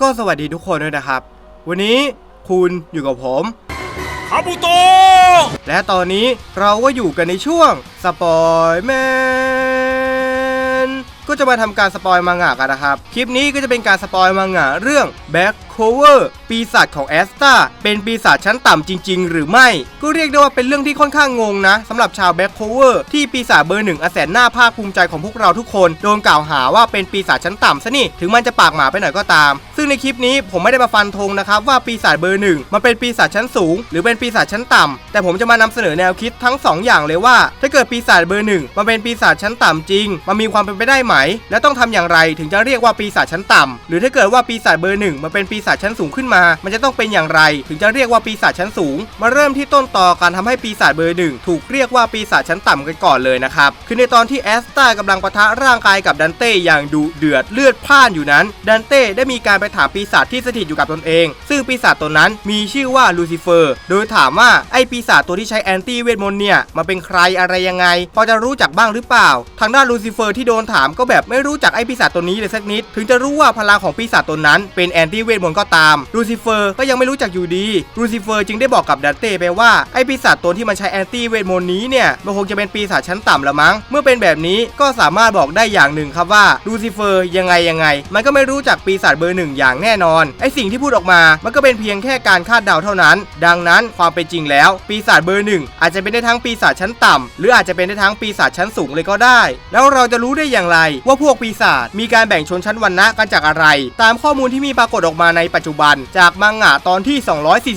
ก็สวัสดีทุกคนด้วยนะครับ วันนี้คุณอยู่กับผมคาบุโตะและตอนนี้เราก็อยู่กันในช่วงสปอยแมนก็จะมาทำการสปอยมังงะกันนะครับ คลิปนี้ก็จะเป็นการสปอยมังงะเรื่อง Back Cover ปีศาจของแอสตาเป็นปีศาจชั้นต่ำจริง ๆ หรือไม่ ก็เรียกได้ว่าเป็นเรื่องที่ค่อนข้างงงนะสำหรับชาว Back Cover ที่ปีศาจเบอร์หนึ่งอแสนหน้าภาคภูมิใจของพวกเราทุกคน โดนกล่าวหาว่าเป็นปีศาจชั้นต่ำซะนี่ถึงมันจะปากหมาไปหน่อยก็ตาม ซึ่งในคลิปนี้ผมไม่ได้มาฟันธงนะครับว่าปีศาจเบอร์หนึ่งมันเป็นปีศาจชั้นสูง หรือเป็นปีศาจชั้นต่ำแต่ผมจะมานำเสนอแนวคิดทั้งสองอย่างเลยว่า ถ้าเกิดปีศาจเบอร์หนึ่งมันเป็นปีศาจชั้นต่ำจริง มันมีความเป็นไปได้ไหม และต้องทำอย่างไรถึงจะเรียกว่าปีศาจชั้นต่ำหรือถ้าเกิดว่าปีศาจเบอร์หนึ่งมันเป็นปีศาจชั้นสูงขึ้นมา มันจะต้องเป็นอย่างไร ถึงจะเรียกว่าปีศาจชั้นสูง มาเริ่มที่ต้นต่อการทำให้ปีศาจเบอร์หนึ่งถูกเรียกว่าปีศาจชั้นต่ำกันก่อนเลยนะครับคือในตอนที่แอสตากำลังปะทะร่างกายกับดันเต้อย่างดุเดือดเลือดพ่านอยู่นั้น ดันเต้ได้มีการไปถามปีศาจที่สถิตอยู่กับตนเอง ซึ่งปีศาจตนนั้นมีชื่อว่าลูซิเฟอร์ โดยถามว่าไอปีศาจตัวที่ใช้แอนตี้เวทมนต์เนี่ยมันเป็นใครอะไรยังไง พอจะรู้จักบ้างหรือเปล่า ทางด้านลูซิเฟอร์ที่โดนถามก็แบบไม่รู้จักไอปีศาจตัวนี้เลยสักนิด ถึงจะรู้ว่าพลังของปีศาจตนนั้นเป็นแอนตี้เวทมนต์ก็ตามลูซิเฟอร์ก็ยังไม่รู้จักอยู่ดีลูซิเฟอร์จึงได้บอกกับดันเต้ไปว่าไอปีศาจตัวที่มันใช้แอนตี้เวทมนต์นี้เนี่ยมันคงจะเป็นปีศาจชั้นต่ำละมั้ง เมื่อเป็นแบบนี้ก็สามารถบอกได้อย่างหนึ่งครับว่าลูซิเฟอร์ยังไงยังไง มันก็ไม่รู้จักปีศาจเบอร์หนึ่งอย่างแน่นอนไอสิ่งที่พูดออกมา มันก็เป็นเพียงแค่การคาดเดาเท่านั้น ดังนั้นความเป็นจริงแล้ว ปีศาจเบอร์หนึ่งอาจจะเป็นได้ทั้งปีศาจชั้นต่ำหรืออาจจะเป็นได้ทั้งปีศาจชั้นสูงเลยก็ได้ แล้วเราจะรู้ได้อย่างไร ว่าพวกปีศาจมีการแบ่งชนชั้นวรรณะกันจากอะไร ตามข้อมูลที่มีปรากฏออกมาในในปัจจุบัน จากมังงะตอนที่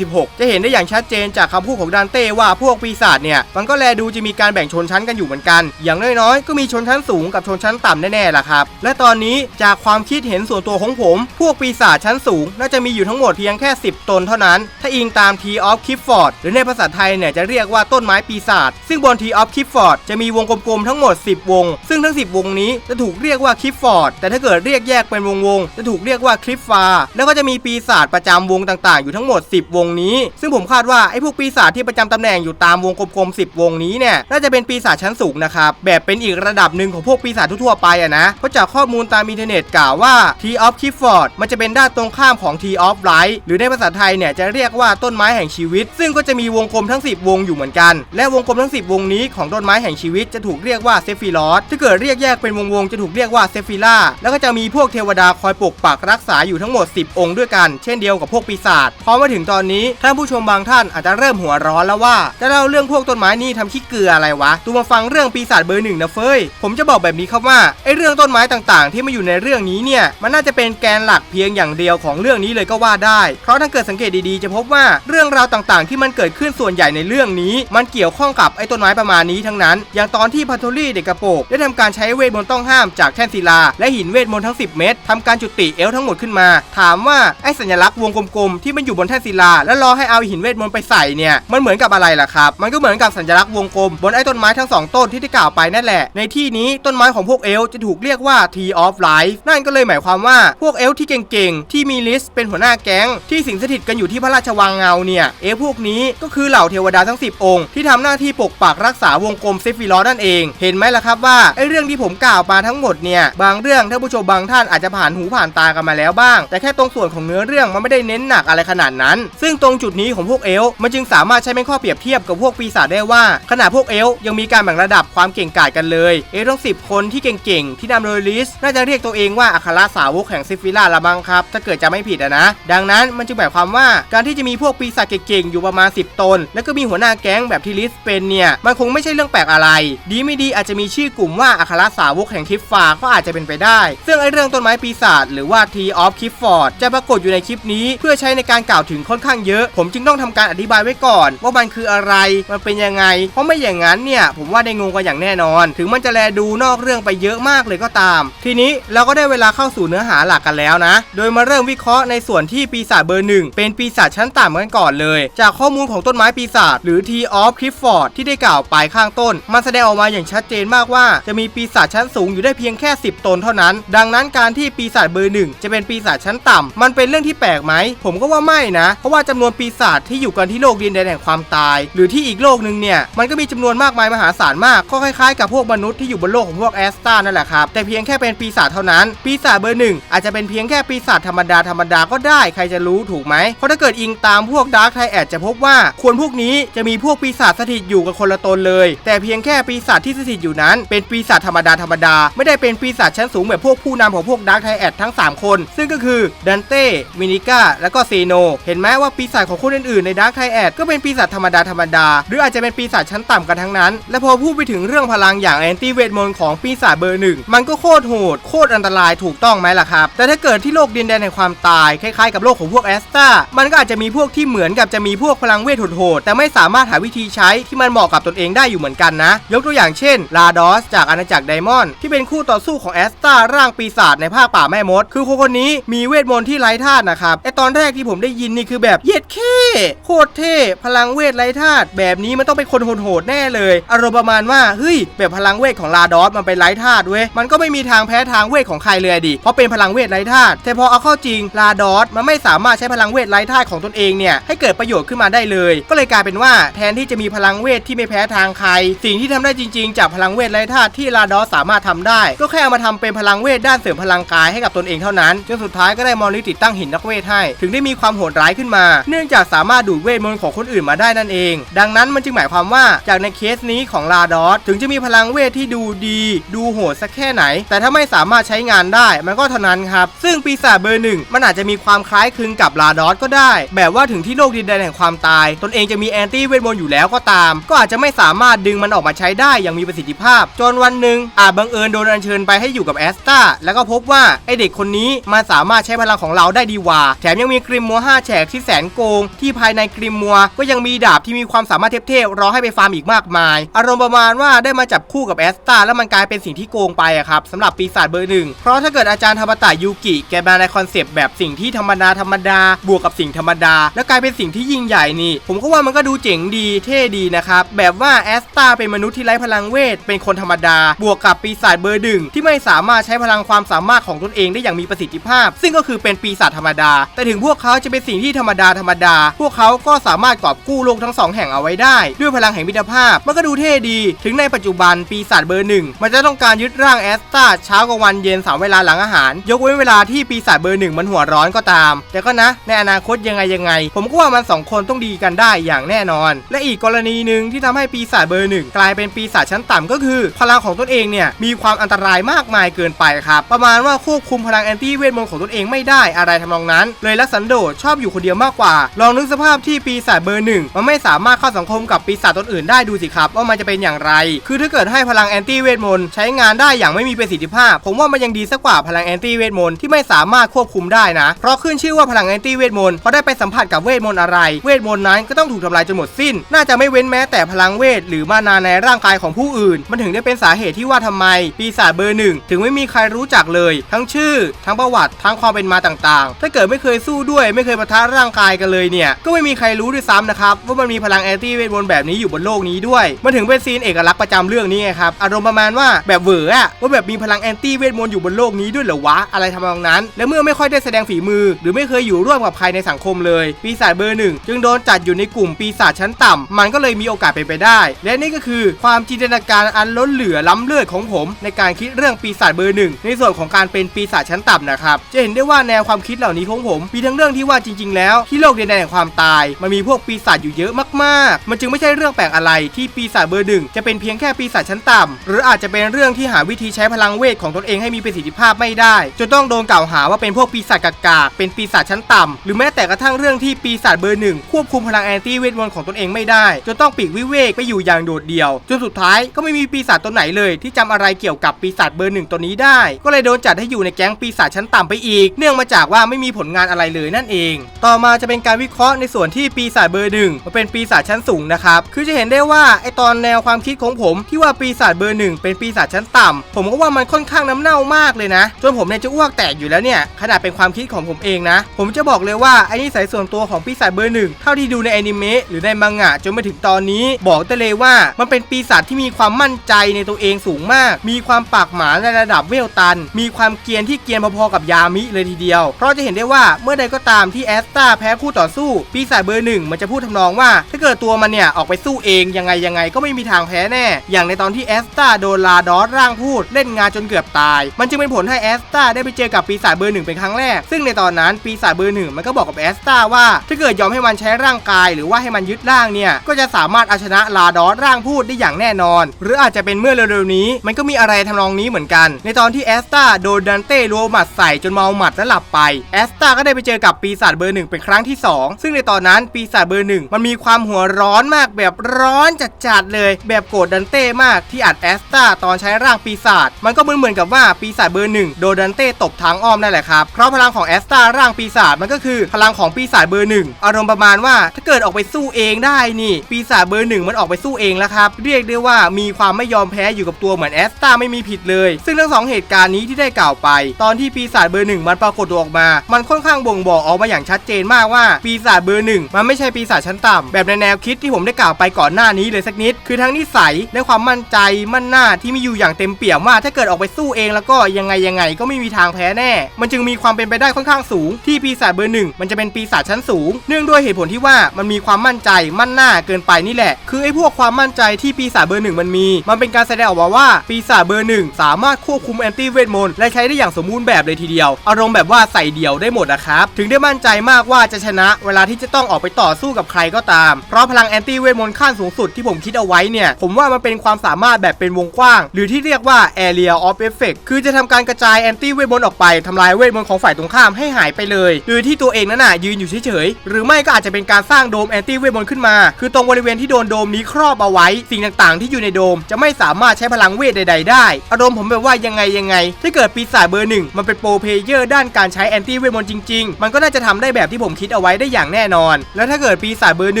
246 จะเห็นได้อย่างชัดเจนจากคำพูดของดันเต้ว่าพวกปีศาจเนี่ยมันก็แลดูจะมีการแบ่งชนชั้นกันอยู่เหมือนกัน อย่างน้อยๆ ก็มีชนชั้นสูงกับชนชั้นต่ำแน่ๆล่ะครับ และตอนนี้จากความคิดเห็นส่วนตัวของผม พวกปีศาจชั้นสูง น่าจะมีอยู่ทั้งหมดเพียงแค่ 10 ตนเท่านั้น ถ้าอิงตาม T of k i f f o r d หรือในภาษาไทยเนี่ยจะเรียกว่าต้นไม้ปีศาจซึ่งบน T of k i f f o r d จะมีวงกลมๆทั้งหมด 10 วง ซึ่งทั้ง 10 วงนี้จะถูกเรียกว่า k i f f o r d แต่ถ้าเกิดเรียกแยกเป็นวงๆจะถูกเรียกว่าคลิฟฟาแล้วก็จะมีีปีศาจประจำวงต่างๆ อยู่ทั้งหมด 10 วงนี้ ซึ่งผมคาดว่าไอ้พวกปีศาจที่ประจำตำแหน่งอยู่ตามวงกลมๆ10 วงนี้เนี่ยน่าจะเป็นปีศาจชั้นสูงนะครับแบบเป็นอีกระดับหนึ่งของพวกปีศาจทั่วๆไปอะนะเพราะจากข้อมูลตามอินเทอร์เน็ตกล่าวว่า T of k i f f o r d มันจะเป็นด้านตรงข้ามของ T of Light หรือในภาษาไทยเนี่ยจะเรียกว่าต้นไม้แห่งชีวิต ซึ่งก็จะมีวงกลมทั้ง 10 วงอยู่เหมือนกัน และวงกลมทั้ง 10 วงนี้ของต้นไม้แห่งชีวิตจะถูกเรียกว่าเซฟิลอสถ้าเกิดเรียกแยกเป็นวงๆจะถูกเรียกว่าเซฟิล่าแล้วก็จะมีพวกเทวดาคอยปกปักรักษาอยู่ทั้งหมด 10 องค์ด้วยกันเช่นเดียวกับพวกปีศาจพอมาถึงตอนนี้ท่านผู้ชมบางท่านอาจจะเริ่มหัวร้อนแล้วว่า จะเล่าเรื่องพวกต้นไม้นี่ทำขี้เกลืออะไรวะตูมาฟังเรื่องปีศาจเบอร์หนึ่งนะเฟยผมจะบอกแบบนี้ครับว่าไอเรื่องต้นไม้ต่างๆ ที่มาอยู่ในเรื่องนี้เนี่ยมันน่าจะเป็นแกนหลักเพียงอย่างเดียวของเรื่องนี้เลยก็ว่าได้ เพราะถ้าเกิดสังเกตดีๆ จะพบว่าเรื่องราวต่างๆ ที่มันเกิดขึ้นส่วนใหญ่ในเรื่องนี้ มันเกี่ยวข้องกับไอ้ต้นไม้ประมาณนี้ทั้งนั้น อย่างตอนที่พัทโทลี่เด็กกระโปรงได้ทำการใช้เวทมนต์ต้องห้ามจากแท่นศิลา และหินเวทมนต์ทั้ง 10 เม็ดทำการจุติเอลทั้งหมดขึ้นมา ถามว่าไอ้สัญลักษณ์วงกลมๆที่มันอยู่บนแท่นศิลา แล้วรอให้เอาหินเวทมนต์ไปใส่เนี่ยมันเหมือนกับอะไรล่ะครับ มันก็เหมือนกับสัญลักษณ์วงกลมบนไอ้ต้นไม้ทั้งสองต้นที่ได้กล่าวไปนั่นแหละ ในที่นี้ต้นไม้ของพวกเอลจะถูกเรียกว่า Tree of Life นั่นก็เลยหมายความว่าพวกเอลที่เก่งๆ ที่มีลิสเป็นหัวหน้าแก๊ง ที่สิงสถิตกันอยู่ที่พระราชวังเงาเนี่ยเอลพวกนี้ก็คือเหล่าเทวดาทั้ง 10 องค์ ที่ทำหน้าที่ปกปักรักษาวงกลมเซฟิลอนั่นเอง เห็นไหมล่ะครับว่าไอ้เรื่องที่ผมกล่าวมาทั้งหมดเนี่ยบางเรื่องท่านผู้ชมบางท่านอาจจะผ่านหูผ่านตากันมาแล้วบ้าง แต่แค่ตรงส่วนของเนื้อเรื่องมันไม่ได้เน้นหนักอะไรขนาดนั้น ซึ่งตรงจุดนี้ของพวกเอล์มันจึงสามารถใช้เป็นข้อเปรียบเทียบกับพวกปีศาจได้ว่า ขณะพวกเอล์ยังมีการแบ่งระดับความเก่งกาจกันเลย เอลฟ์ทั้ง 10 คนที่เก่งๆ ที่นำโดยลิสน่าจะเรียกตัวเองว่าอัครสาวกแห่งซิฟิล่าละมั้งครับ ถ้าเกิดจะไม่ผิดะนะ ดังนั้นมันจึงหมายความว่าการที่จะมีพวกปีศาจเก่งๆ อยู่ประมาณ 10 ตน แล้วก็มีหัวหน้าแก๊งแบบที่ลิสเป็นเนี่ย มันคงไม่ใช่เรื่องแปลกอะไร ดีไม่ดีอาจจะมีชื่อกลุ่มว่าอัครสาวกแห่งทิฟฟาก็อาจจะเป็นไปได้ ซึ่งไอ้เรื่องต้นไม้ปีศาจหรือว่า T of k i f f o r d จะปรากฏอยู่ในคลิปนี้ เพื่อใช้ในการกล่าวถึงค่อนข้างเยอะ ผมจึงต้องทำการอธิบายไว้ก่อน ว่ามันคืออะไรมันเป็นยังไง เพราะไม่อย่างนั้นเนี่ยผมว่าได้งงกันอย่างแน่นอน ถึงมันจะแลดูนอกเรื่องไปเยอะมากเลยก็ตาม ทีนี้เราก็ได้เวลาเข้าสู่เนื้อหาหลักกันแล้วนะ โดยมาเริ่มวิเคราะห์ในส่วนที่ปีศาจเบอร์หนึ่งเป็นปีศาจชั้นต่ำกันก่อนเลย จากข้อมูลของต้นไม้ปีศาจหรือ T of Clifford ที่ได้กล่าวไปข้างต้น มันแสดงออกมาอย่างชัดเจนมากว่า จะมีปีศาจชั้นสูงอยู่ได้เพียงแค่ 10 ตนเท่านั้น ดังนั้นการที่ปีศาจเบอร์หนึ่งจะเป็นปีศาจชั้นต่ำมันเป็นเป็นเรื่องที่แปลกไหม ผมก็ว่าไม่นะ เพราะว่าจำนวนปีศาจที่อยู่กันที่โลกดินแดนแห่งความตาย หรือที่อีกโลกหนึ่งเนี่ย มันก็มีจำนวนมากมายมหาศาลมาก ก็คล้ายๆกับพวกมนุษย์ที่อยู่บนโลกของพวกแอสตานั่นแหละครับ แต่เพียงแค่เป็นปีศาจเท่านั้น ปีศาจเบอร์หนึ่งอาจจะเป็นเพียงแค่ปีศาจธรรมดาธรรมดาก็ได้ ใครจะรู้ถูกไหม เพราะถ้าเกิดอิงตามพวกดาร์คไทแอดจะพบว่าควรพวกนี้จะมีพวกปีศาจสถิตอยู่กับคนละตนเลย แต่เพียงแค่ปีศาจที่สถิตอยู่นั้น เป็นปีศาจธรรมดาธรรมดา ไม่ได้เป็นปีศาจชั้นสูงแบบพวกผู้นำของพวกดาร์คไทแอดทั้ง 3 คน ซึ่งก็คือดันเต้มินิก้า และก็เซโน เห็นไหมว่าปีศาจของคนอื่นๆในดาร์คไทแอดก็เป็นปีศาจธรรมดาธรรมดา หรืออาจจะเป็นปีศาจชั้นต่ำกันทั้งนั้น และพอพูดไปถึงเรื่องพลังอย่างแอนตี้เวทมนต์ของปีศาจเบอร์หนึ่งมันก็โคตรโหด โคตรอันตรายถูกต้องไหมล่ะครับ แต่ถ้าเกิดที่โลกดินแดนแห่งความตาย คล้ายๆกับโลกของพวกแอสตามันก็อาจจะมีพวกที่เหมือนกับจะมีพวกพลังเวทโหดๆแต่ไม่สามารถหาวิธีใช้ที่มันเหมาะกับตนเองได้อยู่เหมือนกันนะ ยกตัวอย่างเช่นลาดอสจากอาณาจักรไดมอนด์ที่เป็นคู่ต่อสู้ของแอสตาร่างปีศาจในภาคป่าแม่มด คือคนคนนี้มีเวทมนต์ที่ไร้ธาตุนะครับไอตอนแรกที่ผมได้ยินนี่คือแบบเย็ดเข้โคตรเท่พลังเวทไร้ธาตุแบบนี้มันต้องเป็นคนโหดๆแน่เลย อารมณ์ประมาณว่าเฮ้ยแบบพลังเวทของลาดอสมันเป็นไร้ธาตุเว้ยมันก็ไม่มีทางแพ้ทางเวทของใครเลยดิเพราะเป็นพลังเวทไร้ธาตุแต่พอเอาเข้าจริงลาดอสมันไม่สามารถใช้พลังเวทไร้ธาตุของตนเองเนี่ยให้เกิดประโยชน์ขึ้นมาได้เลย ก็เลยกลายเป็นว่าแทนที่จะมีพลังเวทที่ไม่แพ้ทางใคร สิ่งที่ทำได้จริง ๆ จากพลังเวทไร้ธาตุที่ลาดอสสามารถทำได้ ก็แค่เอามาทำเป็นพลังเวทด้านเสริมพลังกายให้กับตนเองเท่านั้นจนสุดท้ายก็ได้มอลลิติดตั้งหินนักเวทให้ ถึงได้มีความโหดร้ายขึ้นมา เนื่องจากสามารถดูดเวทมนต์ของคนอื่นมาได้นั่นเอง ดังนั้นมันจึงหมายความว่าจากในเคสนี้ของลาดอสถึงจะมีพลังเวทที่ดูดี ดูโหดสักแค่ไหน แต่ถ้าไม่สามารถใช้งานได้มันก็เท่านั้นครับ ซึ่งปีศาจเบอร์หนึ่งมันอาจจะมีความคล้ายคลึงกับลาดอสก็ได้ แบบว่าถึงที่โลกดินแดนแห่งความตาย ตนเองจะมีแอนตี้เวทมนต์อยู่แล้วก็ตาม ก็อาจจะไม่สามารถดึงมันออกมาใช้ได้อย่างมีประสิทธิภาพ จนวันหนึ่งอาจบังเอิญโดนอัญเชิญไปให้อยู่กับแอสตาแล้วก็พบว่าไอเด็กคนนี้มันสามารถใช้พลังของเราได้ดีกว่า แถมยังมีกริมมัว5แฉกที่แสนโกง ที่ภายในกริมมัว ก็ยังมีดาบที่มีความสามารถเทพๆรอให้ไปฟาร์มอีกมากมาย อารมณ์ประมาณว่าได้มาจับคู่กับแอสตาแล้วมันกลายเป็นสิ่งที่โกงไปอะครับสำหรับปีศาจเบอร์หนึ่งเพราะถ้าเกิดอาจารย์ธรรมตะยูกิแกมาในคอนเซปต์แบบสิ่งที่ธรรมดาธรรมดา บวกกับสิ่งธรรมดา แล้วกลายเป็นสิ่งที่ยิ่งใหญ่นี่ ผมก็ว่ามันก็ดูเจ๋งดีเท่ดีนะครับแบบว่าแอสตาเป็นมนุษย์ที่ไร้พลังเวท เป็นคนธรรมดา บวกกับปีศาจเบอร์หนึ่งที่ไม่สามารถใช้พลังความสามารถของตนเองได้อย่างมีประสิทธิภาพ ซึ่งก็คือเป็นปีศาจธรรมดา แต่ถึงพวกเขาจะเป็นสิ่งที่ธรรมดาธรรมดา พวกเขาก็สามารถกอบกู้โลกทั้งสองแห่งเอาไว้ได้ ด้วยพลังแห่งมิตรภาพ มันก็ดูเท่ดี ถึงในปัจจุบันปีศาจเบอร์หนึ่งมันจะต้องการยึดร่างแอสตาเช้ากลางวันเย็นสามเวลาหลังอาหาร ยกเว้นเวลาที่ปีศาจเบอร์หนึ่งมันหัวร้อนก็ตาม แต่ก็นะ ในอนาคตยังไงยังไง ผมก็ว่ามันสองคนต้องดีกันได้อย่างแน่นอน และอีกกรณีหนึ่งที่ทำให้ปีศาจเบอร์หนึ่งกลายเป็นปีศาจชั้นต่ำก็คือ พลังของตนเองเนี่ยมีความอันตรายมากมายเกินไปครับประมาณว่าควบคุมพลังแอนตี้เวทมนต์ของตนเองไม่ได้อะไรทำนองนั้น เลยลักสันโดษชอบอยู่คนเดียวมากกว่า ลองนึกสภาพที่ปีศาจเบอร์หนึ่งมันไม่สามารถเข้าสังคมกับปีศาจตนอื่นได้ดูสิครับว่ามันจะเป็นอย่างไร คือถ้าเกิดให้พลังแอนตี้เวทมนต์ใช้งานได้อย่างไม่มีประสิทธิภาพ ผมว่ามันยังดีสักกว่าพลังแอนตี้เวทมนต์ที่ไม่สามารถควบคุมได้นะ เพราะขึ้นชื่อว่าพลังแอนตี้เวทมนต์เพราะได้ไปสัมผัสกับเวทมนต์อะไร เวทมนต์นั้นก็ต้องถูกทำลายจนหมดสิ้น น่าจะไม่เว้นแม้แต่พลังเวทหรือมานาในร่างกายของผู้อื่น มันถึงได้เป็นสาเหตุที่ว่าทำไม ปีศาจเบอร์หนึ่งถึงไม่มีใครรู้จักเลย ทั้งชื่อ ทั้งประวัติทั้งความเป็นมาต่างๆถ้าเกิดไม่เคยสู้ด้วยไม่เคยปะทะร่างกายกันเลยเนี่ย ก็ไม่มีใครรู้ด้วยซ้ำนะครับว่ามันมีพลังแอนตี้เวทมนต์แบบนี้อยู่บนโลกนี้ด้วย มันถึงเป็นซีนเอกลักษณ์ประจำเรื่องนี้ไงครับ อารมณ์ประมาณว่าแบบเหวออะว่าแบบมีพลังแอนตี้เวทมนต์อยู่บนโลกนี้ด้วยเหรอวะ อะไรทำนองนั้น และเมื่อไม่ค่อยได้แสดงฝีมือ หรือไม่เคยอยู่ร่วมกับใครในสังคมเลย ปีศาจเบอร์หนึ่งจึงโดนจัดอยู่ในกลุ่มปีศาจชั้นต่ำมันก็เลยมีโอกาสเป็นไปได้ และนี่ก็คือความจินตนาการอันล้นเหลือล้ำเลิศของผม ในการคิดเรื่องปีศาจเบอร์หนึ่งในส่วนของการเป็นปีศาจชั้นต่ำนะครับจะเห็นได้ว่าแนวความคิดเหล่านี้ของผม มีทั้งเรื่องที่ว่าจริง ๆ แล้ว ที่โลกเดินแดนแห่งความตาย มันมีพวกปีศาจอยู่เยอะมากๆ มันจึงไม่ใช่เรื่องแปลกอะไรที่ปีศาจเบอร์หนึ่งจะเป็นเพียงแค่ปีศาจชั้นต่ำหรืออาจจะเป็นเรื่องที่หาวิธีใช้พลังเวทของตนเองให้มีประสิทธิภาพไม่ได้ จนต้องโดนกล่าวหาว่าเป็นพวกปีศาจกากาเป็นปีศาจชั้นต่ำหรือแม้แต่กระทั่งเรื่องที่ปีศาจเบอร์หนึ่งควบคุมพลังแอนตี้เวทมนต์ของตนเองไม่ได้จนต้องปีกวิเวกไปอยู่อย่างโดดเดี่ยวจนสุดท้ายก็ไม่มีปีศาจตัวไหนเลย ที่จำอะไรเกี่ยวกับปีศาจเบอร์หนึ่งตัวนี้ได้ ก็เลยโดนจัดให้อยู่ในแก๊งปีศาจชั้นต่ำไปอีก เนื่องมาจากว่าไม่มีผลงานอะไรเลยนั่นเอง ต่อมาจะเป็นการวิเคราะห์ในส่วนที่ปีศาจเบอร์หนึ่งมันเป็นปีศาจชั้นสูงนะครับคือจะเห็นได้ว่าไอตอนแนวความคิดของผมที่ว่าปีศาจเบอร์หนึ่งเป็นปีศาจชั้นต่ำผมก็ว่ามันค่อนข้างน้ำเน่ามากเลยนะ จนผมเนี่ยจะอ้วกแตกอยู่แล้วเนี่ยขนาดเป็นความคิดของผมเองนะ ผมจะบอกเลยว่าไอนิสัยส่วนตัวของปีศาจเบอร์หนึ่งเท่าที่ดูในแอนิเมะหรือในมังงะจนมาถึงตอนนี้ บอกได้เลยว่ามันเป็นปีศาจที่มีความมั่นใจในตัวเองสูงมาก มีความปากหมาในระดับเวลตัน มีความเกียนที่เกรียนพอๆกับยามิเลยทีเดียวราะจะเห็นได้ว่าเมื่อใดก็ตามที่แอสตาแพ้คู่ต่อสู้ ปีศาจเบอร์หนึ่งมันจะพูดทำนองว่า ถ้าเกิดตัวมันเนี่ยออกไปสู้เองยังไงยังไงก็ไม่มีทางแพ้แน่ อย่างในตอนที่แอสตาโดนลาดอสร่างพูดเล่นงานจนเกือบตาย มันจึงเป็นผลให้แอสตาได้ไปเจอกับปีศาจเบอร์หนึ่งเป็นครั้งแรก ซึ่งในตอนนั้นปีศาจเบอร์หนึ่งมันก็บอกกับแอสตาว่า ถ้าเกิดยอมให้มันใช้ร่างกาย หรือว่าให้มันยึดร่างเนี่ยก็จะสามารถเอาชนะลาดอสร่างพูดได้อย่างแน่นอน หรืออาจจะเป็นเมื่อเร็วๆนี้ มันก็มีอะไรทำนองนี้เหมือนกัน ในตอนที่แอสตาโดนดันเต้รัวหมัดใส่จนเมาหมัดและหลับไปแอสตาก็ได้ไปเจอกับปีศาจเบอร์หนึ่งเป็นครั้งที่สองซึ่งในตอนนั้นปีศาจเบอร์หนึ่งมันมีความหัวร้อนมากแบบร้อนจัดๆเลย แบบโกรธดันเต้มากที่อัดแอสตาตอนใช้ร่างปีศาจมันก็เหมือนเหมือนกับว่าปีศาจเบอร์หนึ่งโดนดันเต้ตบทางอ้อมนั่นแหละครับเพราะพลังของแอสตาร่างปีศาจมันก็คือพลังของปีศาจเบอร์หนึ่งอารมณ์ประมาณว่าถ้าเกิดออกไปสู้เองได้นี่ปีศาจเบอร์หนึ่งมันออกไปสู้เองแล้วครับเรียกได้ว่ามีความไม่ยอมแพ้อยู่กับตัวเหมือนแอสตาไม่มีผิดเลย ซึ่งทั้งสองเหตุการณ์นี้ที่ได้กล่าวไป ตอนที่ปีศาจเบอร์หนึ่งมันปรากฏตัวออกมามันค่อนข้างบ่งบอกออกมาอย่างชัดเจนมากว่าปีศาจเบอร์หนึ่งมันไม่ใช่ปีศาจชั้นต่ำแบบในแนวคิดที่ผมได้กล่าวไปก่อนหน้านี้เลยสักนิด คือทั้งนิสัยและความมั่นใจมั่นหน้าที่มีอยู่อย่างเต็มเปี่ยมว่าถ้าเกิดออกไปสู้เองแล้วก็ยังไงยังไงก็ไม่มีทางแพ้แน่ มันจึงมีความเป็นไปได้ค่อนข้างสูง ที่ปีศาจเบอร์หนึ่งมันจะเป็นปีศาจชั้นสูง เนื่องด้วยเหตุผลที่ว่ามันมีความมั่นใจมั่นหน้าเกินไปนี่แหละ คือไอ้พวกความมั่นใจที่ปีศาจเบอร์หนึ่งมันมี มันเป็นการแสดงออกมาว่าปีศาจเบอร์หนึ่งสามารถควบคุมแอนตี้เวทมนต์และใช้ได้อย่างสมบูรณ์แบบเลยทีเดียว อารมณ์แบบว่าใส่เดียวได้หมดนะครับถึงได้มั่นใจมากว่าจะชนะเวลาที่จะต้องออกไปต่อสู้กับใครก็ตาม เพราะพลังแอนตี้เวทมนต์ขั้นสูงสุดที่ผมคิดเอาไว้เนี่ย ผมว่ามันเป็นความสามารถแบบเป็นวงกว้าง หรือที่เรียกว่า area of effect คือจะทำการกระจายแอนตี้เวทมนต์ออกไปทำลายเวทมนต์ของฝ่ายตรงข้ามให้หายไปเลยโดยที่ตัวเองนั้นน่ะยืนอยู่เฉยๆหรือไม่ก็อาจจะเป็นการสร้างโดมแอนตี้เวทมนต์ขึ้นมา คือตรงบริเวณที่โดนโดมนี้ครอบเอาไว้ สิ่งต่างๆ ที่อยู่ในโดมจะไม่สามารถใช้พลังเวทใด ๆ ได้ อารมณ์ผมแบบว่ายังไงยังไง ถ้าเกิดปีศาจเบอร์หนึ่งมันเป็นโปรเพเยอร์ด้านการใช้แอนตี้เวทมนต์จริง ๆ มันก็น่าจะทำได้แบบที่ผมคิดเอาไว้ได้อย่างแน่นอน แล้วถ้าเกิดปีศาจเบอร์ห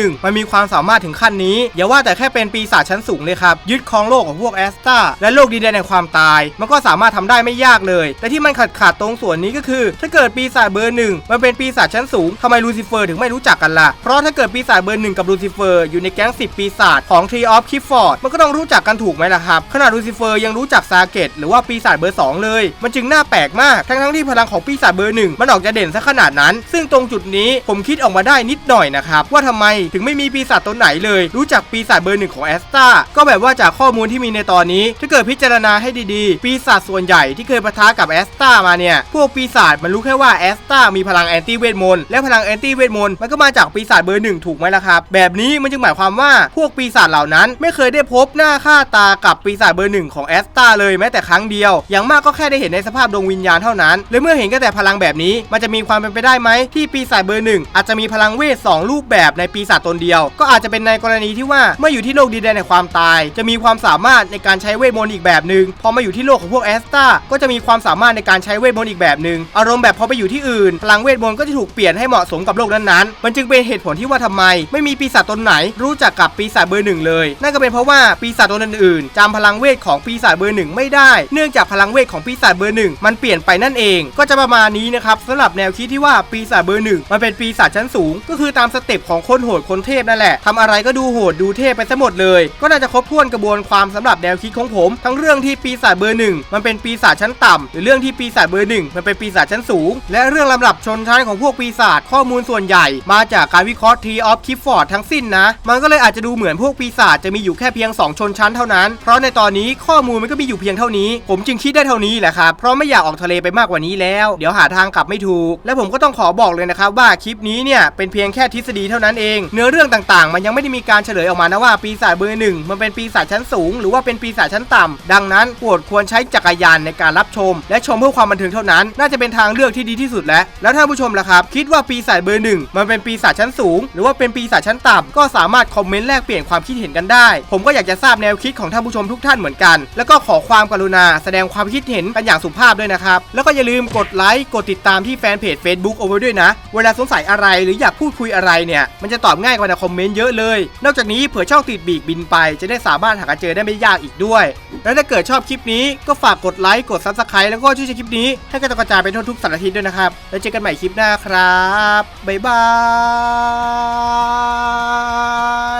นึ่งมันมีความสามารถถึงขั้นนี้ อย่าว่าแต่แค่เป็นปีศาจชั้นสูงเลยครับ ยึดครองโลกของพวกแอสตาและโลกดินแดนแห่งความตาย มันก็สามารถทำได้ไม่ยากเลย แต่ที่มันขาดขาดตรงส่วนนี้ก็คือ ถ้าเกิดปีศาจเบอร์หนึ่งมันเป็นปีศาจชั้นสูงทำไมลูซิเฟอร์ถึงไม่รู้จักกันล่ะ เพราะถ้าเกิดปีศาจเบอร์หนึ่งกับลูซิเฟอร์อยู่ในแก๊ง10ปีศาจของ Tree of k i f f o r d มันก็ต้องรู้จักกันถูกไหมล่ะครับขนาดลูซิเฟอร์ยังรู้จักซาเกตหรือว่าปีศาจเบอร์ 2 เลย มันจึงน่าแปลกมากทั้งทั้งๆที่พลังของปีศาจเบอร์หนึ่งมันออกจะเด่นซะขนาดนั้น ซึ่งตรงจุดนี้ผมคิดออกมาได้นิดหน่อยนะครับว่าทำไมถึงไม่มีปีศาจตัวไหนเลย รู้จักปีศาจเบอร์หนึ่งของแอสตาก็แบบว่าจากข้อมูลที่มีในตอนนี้ ถ้าเกิดพิจารณาให้ดีๆ ปีศาจส่วนใหญ่ที่เคยปะทะกับแอสตามาเนี่ย พวกปีศาจมันรู้แค่ว่าแอสตามีพลังแอนตี้เวทมนต์และพลังแอนตี้เวทมนต์มันก็มาจากปีศาจเบอร์หนึ่งถูกไหมล่ะครับ แบบนี้มันจึงหมายความว่าพวกปีศาจเหล่านั้น ไม่เคยได้พบหน้าค่าตากับปีศาจเบอร์หนึ่งของแอสตาเลยแม้แต่ครั้งเดียว อย่างมากก็แค่ได้เห็นในสภาพดวงวิญญาณเท่านั้นและเมื่อเห็นก็แต่พลังแบบนี้ มันจะมีความเป็นไปได้ไหมที่ปีศาจเบอร์หนึ่งอาจจะมีพลังเวทสองรูปแบบในปีศาจตนเดียว ก็อาจจะเป็นในกรณีที่ว่าเมื่ออยู่ที่โลกดินแดนแห่งความตาย จะมีความสามารถในการใช้เวทมนต์อีกแบบหนึ่งพอมาอยู่ที่โลกของพวกแอสตาก็จะมีความสามารถในการใช้เวทมนต์อีกแบบหนึ่งอารมณ์แบบพอไปอยู่ที่อื่น พลังเวทมนต์ก็จะถูกเปลี่ยนให้เหมาะสมกับโลกนั้นๆ มันจึงเป็นเหตุผลที่ว่าทำไม ไม่มีปีศาจตนไหน รู้จักกับปีศาจเบอร์หนึ่งเลย นั่นก็เป็นเพราะว่าปีศาจตนอื่นๆจำพลังเวทของปีศาจเบอร์หนึ่งไม่ได้ เนื่องจากพลังเวทของปีศาจเบอร์หนึ่งมันเปลี่ยนไปนั่นเอง ก็จะประมาณนี้นะครับสำหรับแนวคิดที่ว่าปีศาจเบอร์หนึ่งมันเป็นปีศาจชั้นสูง ก็คือตามสเต็ปของคนโหดคนเทพนั่นแหละทำอะไรก็ดูโหดดูเทพไปซะหมดเลย ก็น่าจะครบถ้วนกระบวนความสำหรับแนวคิดของผม ทั้งเรื่องที่ปีศาจเบอร์หนึ่งมันเป็นปีศาจชั้นต่ำหรือเรื่องที่ปีศาจเบอร์หนึ่งมันเป็นปีศาจชั้นสูง และเรื่องลำดับชนชั้นของพวกปีศาจข้อมูลส่วนใหญ่ มาจากการวิเคราะห์ Tree of k i f f o r d ทั้งสิ้นนะ มันก็เลยอาจจะดูเหมือนพวกปีศาจจะมีอยู่แค่เพียง 2 ชนชั้นเท่านั้น เพราะในตอนนี้ข้อมูลมันก็มีอยู่เพียงเท่านี้ ผมจึงคิดได้เท่านี้แหละครับเพราะไม่อยากออกทะเลไปมากกว่านี้แล้ว เดี๋ยวหาทางกลับไม่ถูก และผมก็ต้องขอบอกเลยนะครับว่าคลิปนี้เนี่ยเป็นเพียงแค่ทฤษฎีเท่านั้นเอง เนื้อเรื่องต่างๆ มันยังไม่ได้มีการเฉลยออกมานะว่าปีศาจเบอร์หนึ่งมันเป็นปีศาจชั้นสูง หรือว่าเป็นปีศาจชั้นต่ำดังนั้นโปรดควรใช้จักรยานในการรับชม และชมเพื่อความบันเทิงเท่านั้น น่าจะเป็นทางเลือกที่ดีที่สุดแล้วแล้วท่านผู้ชมล่ะครับคิดว่าปีศาจเบอร์หนึ่งมันเป็นปีศาจชั้นสูง หรือว่าเป็นปีศาจชั้นต่ำก็สามารถคอมเมนต์แลกเปลี่ยนความคิดเห็นกันได้ ผมก็อยากจะทราบแนวคิดของท่านผู้ชมทุกท่านเหมือนกัน แล้วก็ขอความกรุณาแสดงความคิดเห็นกันอย่างสุภาพด้วยนะครับแล้วก็อย่าลืมกดไลค์กดติดตามที่แฟนเพจ Facebook เอาไว้ด้วยนะ เวลาสงสัยอะไรหรืออยากพูดคุยอะไรเนี่ย มันจะตอบง่ายกว่าในคอมเมนต์เยอะเลย นอกจากนี้เผื่อช่องติดบีกบินไป จะได้สามารถหากันเจอได้ไม่ยากอีกด้วย แล้วถ้าเกิดชอบคลิปนี้ก็ฝากกดไลค์กด Subscribe แล้วก็ช่วยแชร์คลิปนี้ให้กระจายไปทั่วทุกสารทิศด้วยนะครับ แล้วเจอกันใหม่คลิปหน้าครับบ๊ายบา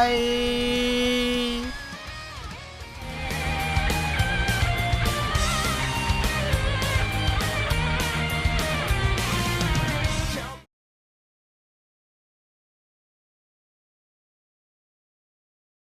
ย